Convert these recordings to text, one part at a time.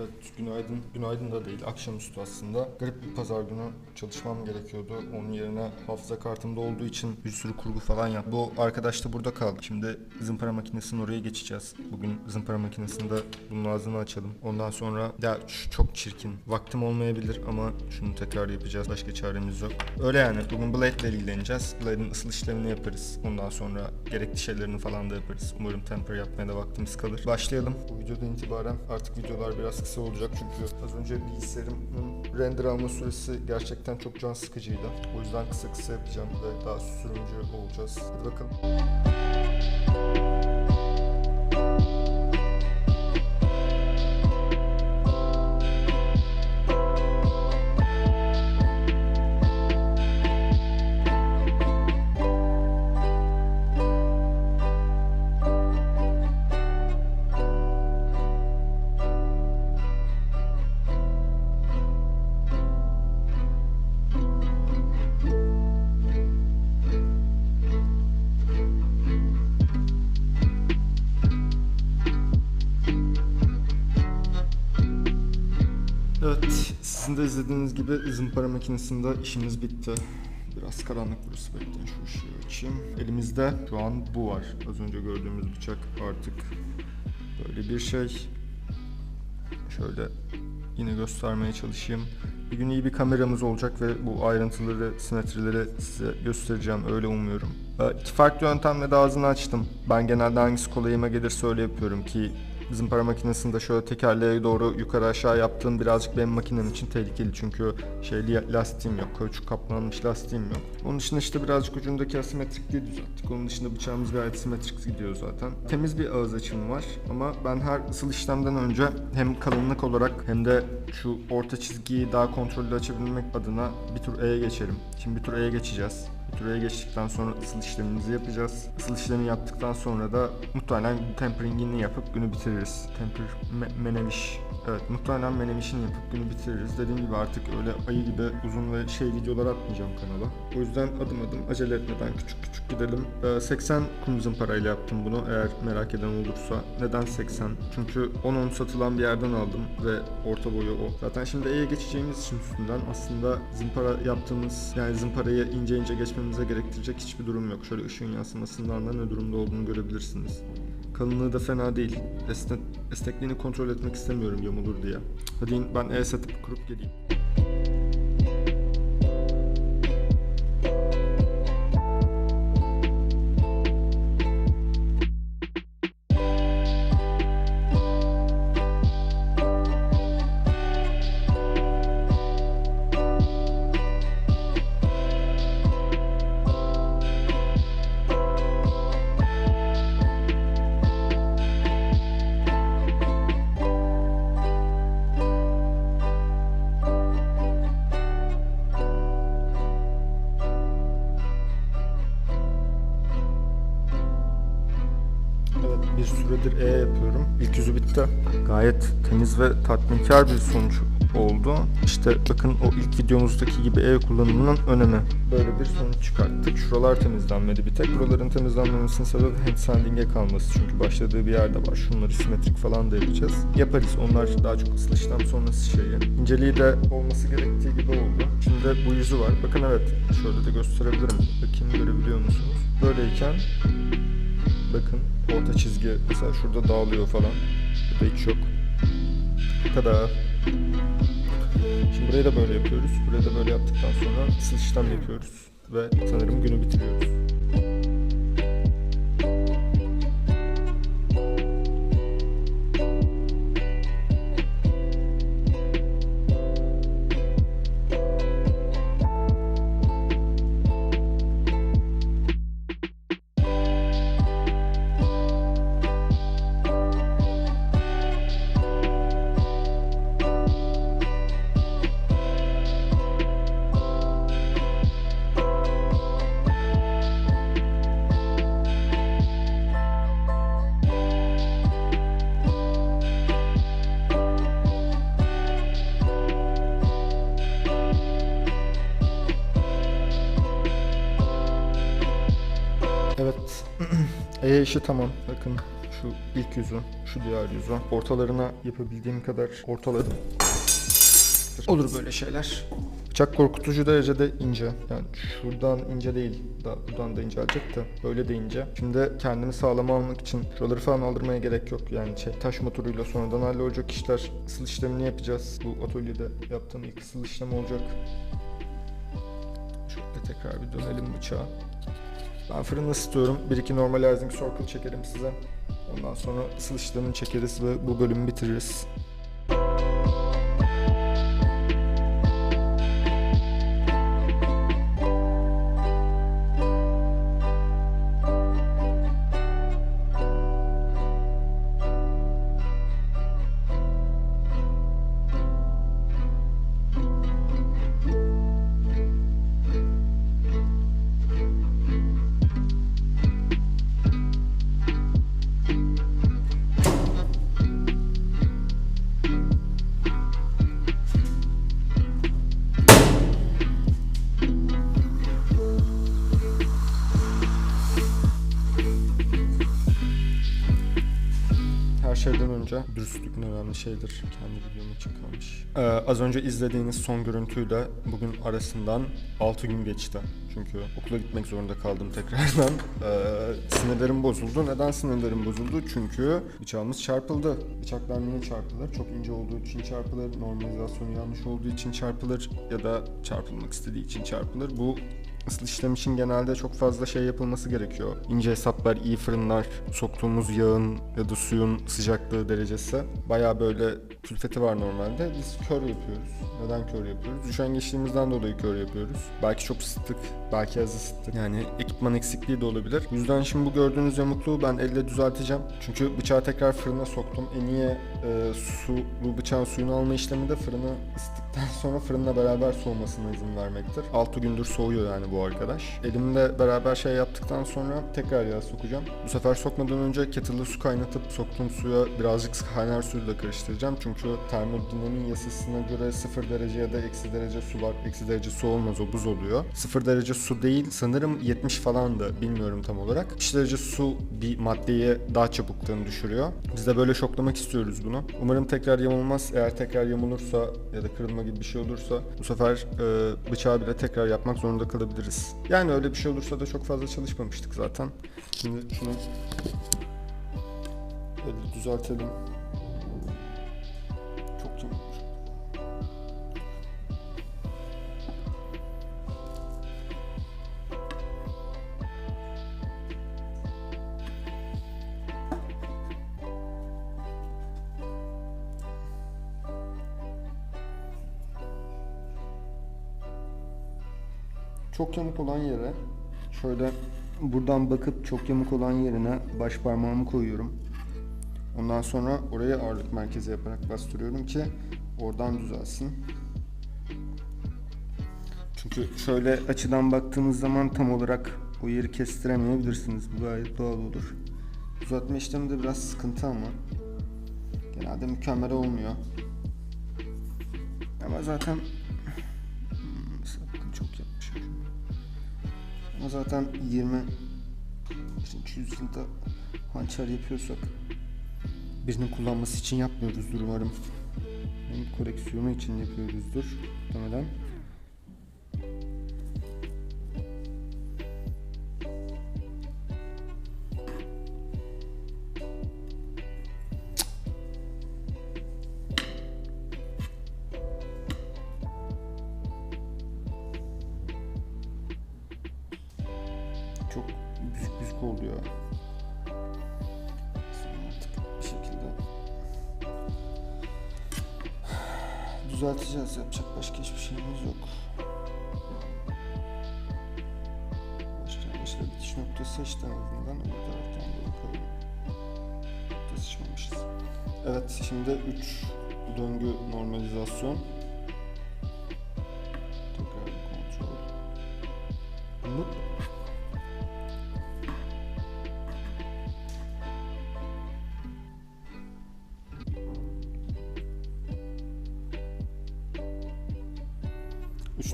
Evet, günaydın. Günaydın da değil, akşamüstü aslında. Garip bir pazar günü çalışmam gerekiyordu. Onun yerine hafıza kartımda olduğu için bir sürü kurgu falan yap. Bu arkadaş da burada kaldı. Şimdi zımpara makinesinin oraya geçeceğiz. Bugün zımpara makinesinde bunun ağzını açalım. Ondan sonra ya şu çok çirkin. Vaktim olmayabilir ama şunu tekrar yapacağız. Başka çaremiz yok. Öyle yani. Bugün Blade ile ilgileneceğiz. Blade'in ısıl işlemini yaparız. Ondan sonra gerekli şeylerini falan da yaparız. Umarım temper yapmaya da vaktimiz kalır. Başlayalım. Bu videodan itibaren artık videolar biraz kısa olacak çünkü az önce bilgisayarımın render alma süresi gerçekten çok can sıkıcıydı. O yüzden kısa kısa yapacağım ve daha sürümcü olacağız. Hadi bakalım. De izlediğiniz gibi zımpara makinesinde işimiz bitti. Biraz karanlık burası bekleyin şu ışığı açayım. Elimizde şu an bu var. Az önce gördüğümüz bıçak artık böyle bir şey. Şöyle yine göstermeye çalışayım. Bir gün iyi bir kameramız olacak ve bu ayrıntıları, simetrileri size göstereceğim. Öyle umuyorum. Ee, İki farklı yöntemle de ağzını açtım. Ben genelde hangisi kolayıma gelirse öyle yapıyorum ki zımpara makinesinde şöyle tekerleğe doğru yukarı aşağı yaptığım birazcık benim makinem için tehlikeli çünkü şeyli lastiğim yok, kauçuk kaplanmış lastiğim yok. Onun dışında işte birazcık ucundaki asimetrikliği düzelttik. Onun dışında bıçağımız gayet simetrik gidiyor zaten. Temiz bir ağız açımı var ama ben her ısıl işlemden önce hem kalınlık olarak hem de şu orta çizgiyi daha kontrollü açabilmek adına bir tur E'ye geçerim. Şimdi bir tur E'ye geçeceğiz. Bir turaya geçtikten sonra ısıl işlemimizi yapacağız. Isıl işlemi yaptıktan sonra da muhtemelen temperingini yapıp günü bitiririz. Temper me- meneviş. Evet muhtemelen menevişini yapıp günü bitiririz. Dediğim gibi artık öyle ayı gibi uzun ve şey videolar atmayacağım kanala. O yüzden adım adım acele etmeden küçük küçük gidelim. Ee, 80 kum zımparayla yaptım bunu eğer merak eden olursa. Neden 80? Çünkü 10-10 satılan bir yerden aldım ve orta boyu o. Zaten şimdi E'ye geçeceğimiz için üstünden aslında zımpara yaptığımız yani zımparayı ince ince geçmemize gerektirecek hiçbir durum yok. Şöyle ışığın yansımasından da ne durumda olduğunu görebilirsiniz. Kalınlığı da fena değil. Esne, esnekliğini kontrol etmek istemiyorum yamulur diye. Hadi ben E satıp kurup geleyim. Gayet temiz ve tatminkar bir sonuç oldu. İşte bakın o ilk videomuzdaki gibi E kullanımının önemi. Böyle bir sonuç çıkarttık. Şuralar temizlenmedi bir tek. Buraların temizlenmemesinin sebebi hand sanding'e kalması. Çünkü başladığı bir yerde var. Şunları simetrik falan da yapacağız. Yaparız. Onlar daha çok ısıl sonrası şeyi. İnceliği de olması gerektiği gibi oldu. Şimdi bu yüzü var. Bakın evet. Şöyle de gösterebilirim. Bakın görebiliyor musunuz? Böyleyken Bakın orta çizgi mesela şurada dağılıyor falan. Burada hiç yok. Bu kadar. Şimdi burayı da böyle yapıyoruz. Burayı da böyle yaptıktan sonra işlem yapıyoruz. Ve sanırım günü bitiriyoruz. E işi tamam. Bakın Şu ilk yüzü, şu diğer yüzü. Ortalarına yapabildiğim kadar ortaladım. Olur böyle şeyler. Bıçak korkutucu derecede ince. Yani şuradan ince değil. Da, buradan da incelecek de. Böyle de ince. Şimdi kendimi sağlama almak için şuraları falan aldırmaya gerek yok. Yani şey, taş motoruyla sonradan hallolacak işler. Isıl işlemini yapacağız. Bu atölyede yaptığım ilk ısıl işlem olacak. Şöyle tekrar bir dönelim bıçağa. Ben fırını ısıtıyorum. Bir iki normalizing circle çekerim size. Ondan sonra ısıl işlemini çekeriz ve bu bölümü bitiririz. Önce dürüstlük en önemli şeydir. Kendi videom için kalmış. Ee, az önce izlediğiniz son görüntüyle bugün arasından 6 gün geçti. Çünkü okula gitmek zorunda kaldım tekrardan. Ee, sinirlerim bozuldu. Neden sinirlerim bozuldu? Çünkü bıçağımız çarpıldı. Bıçaklar niye çarpılır? Çok ince olduğu için çarpılır. Normalizasyonu yanlış olduğu için çarpılır. Ya da çarpılmak istediği için çarpılır. Bu Isıl işlem için genelde çok fazla şey yapılması gerekiyor. İnce hesaplar, iyi fırınlar, soktuğumuz yağın ya da suyun sıcaklığı derecesi. Bayağı böyle külfeti var normalde. Biz kör yapıyoruz. Neden kör yapıyoruz? Üşengeçliğimizden dolayı kör yapıyoruz. Belki çok ısıttık, belki az ısıttık. Yani ekipman eksikliği de olabilir. Bu yüzden şimdi bu gördüğünüz yamukluğu ben elle düzelteceğim. Çünkü bıçağı tekrar fırına soktum. En iyi e, su, bu bıçağın suyunu alma işlemi de fırını ısıttıktan sonra fırınla beraber soğumasına izin vermektir. 6 gündür soğuyor yani bu arkadaş. Elimde beraber şey yaptıktan sonra tekrar yağ sokacağım. Bu sefer sokmadan önce kettle'da su kaynatıp soktuğum suya birazcık kaynar suyla karıştıracağım. Çünkü termodinamiğin yasasına göre 0 derece ya da eksi derece su var. Eksi derece su olmaz o buz oluyor. 0 derece su değil sanırım 70 falandı bilmiyorum tam olarak. 70 derece su bir maddeyi daha çabuktan düşürüyor. Biz de böyle şoklamak istiyoruz bunu. Umarım tekrar yamulmaz. Eğer tekrar yamulursa ya da kırılma gibi bir şey olursa bu sefer e, bıçağı bile tekrar yapmak zorunda kalabiliriz. Yani öyle bir şey olursa da çok fazla çalışmamıştık zaten. Şimdi şunu düzeltelim. Çok yamuk olan yere şöyle buradan bakıp çok yamuk olan yerine baş parmağımı koyuyorum. Ondan sonra oraya ağırlık merkezi yaparak bastırıyorum ki oradan düzelsin. Çünkü şöyle açıdan baktığınız zaman tam olarak o yeri kestiremeyebilirsiniz. Bu gayet doğal olur. Düzeltme işlemi de biraz sıkıntı ama genelde mükemmel olmuyor. Ama zaten Zaten 20 birinci yüzyılda hançer yapıyorsak birinin kullanması için yapmıyoruzdur umarım. Benim koleksiyonu için yapıyoruzdur muhtemelen. Çok büzük büzük. Sonra artık bir şekilde düzelteceğiz. Yapacak başka hiçbir şeyimiz yok. Başlangıçla bitiş noktası işte azından öbür taraftan da bakalım. Nokta sıçmamışız. Evet şimdi 3 döngü normalizasyon. Tekrar kontrol. Bunu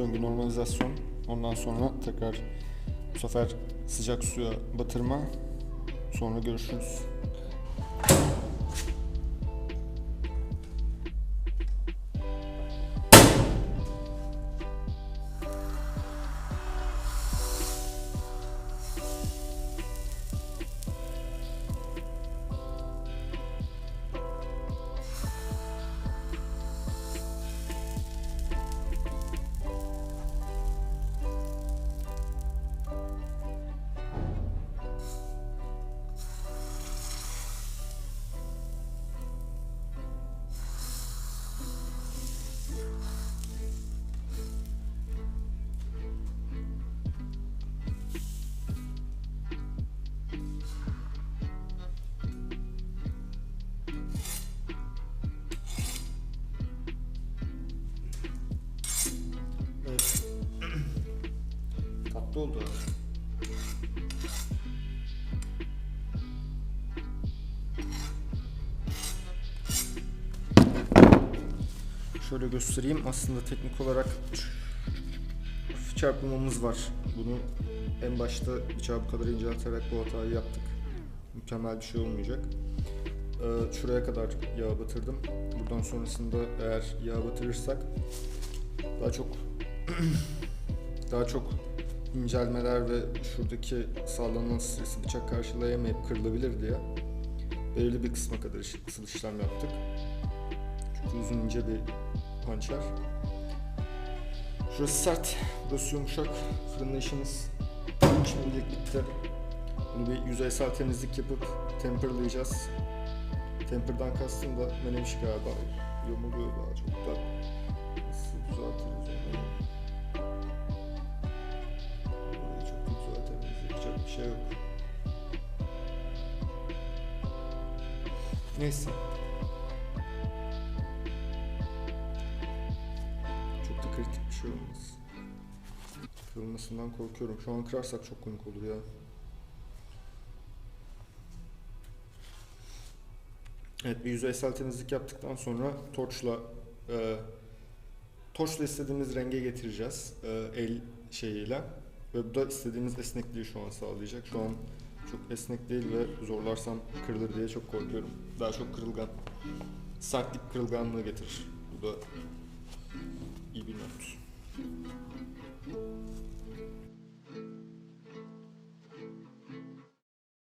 döngü normalizasyon. Ondan sonra tekrar bu sefer sıcak suya batırma. Sonra görüşürüz. Kötü oldu. Şöyle göstereyim. Aslında teknik olarak hafif çarpılmamız var. Bunu en başta bıçağı bu kadar incelterek bu hatayı yaptık. Mükemmel bir şey olmayacak. Ee, şuraya kadar yağ batırdım. Buradan sonrasında eğer yağ batırırsak daha çok daha çok incelmeler ve şuradaki sağlanan stresi bıçak karşılayamayıp kırılabilir diye belirli bir kısma kadar ısıl işlem yaptık. Çünkü uzun ince bir pançer. Şurası sert, burası yumuşak. Fırında işimiz şimdilik bitti. Bunu bir yüzeysel temizlik yapıp temperlayacağız. Temper'dan kastım da menemiş galiba. Yamuluyor daha çok da. Şey yok. Neyse. Çok da kritik bir şey olmaz. Kırılmasından korkuyorum. Şu an kırarsak çok komik olur ya. Evet bir yüzeysel temizlik yaptıktan sonra torçla e, torçla istediğimiz renge getireceğiz e, el şeyiyle ve bu da istediğimiz esnekliği şu an sağlayacak. Şu an çok esnek değil ve zorlarsam kırılır diye çok korkuyorum. Daha çok kırılgan. Sertlik kırılganlığı getirir. Bu da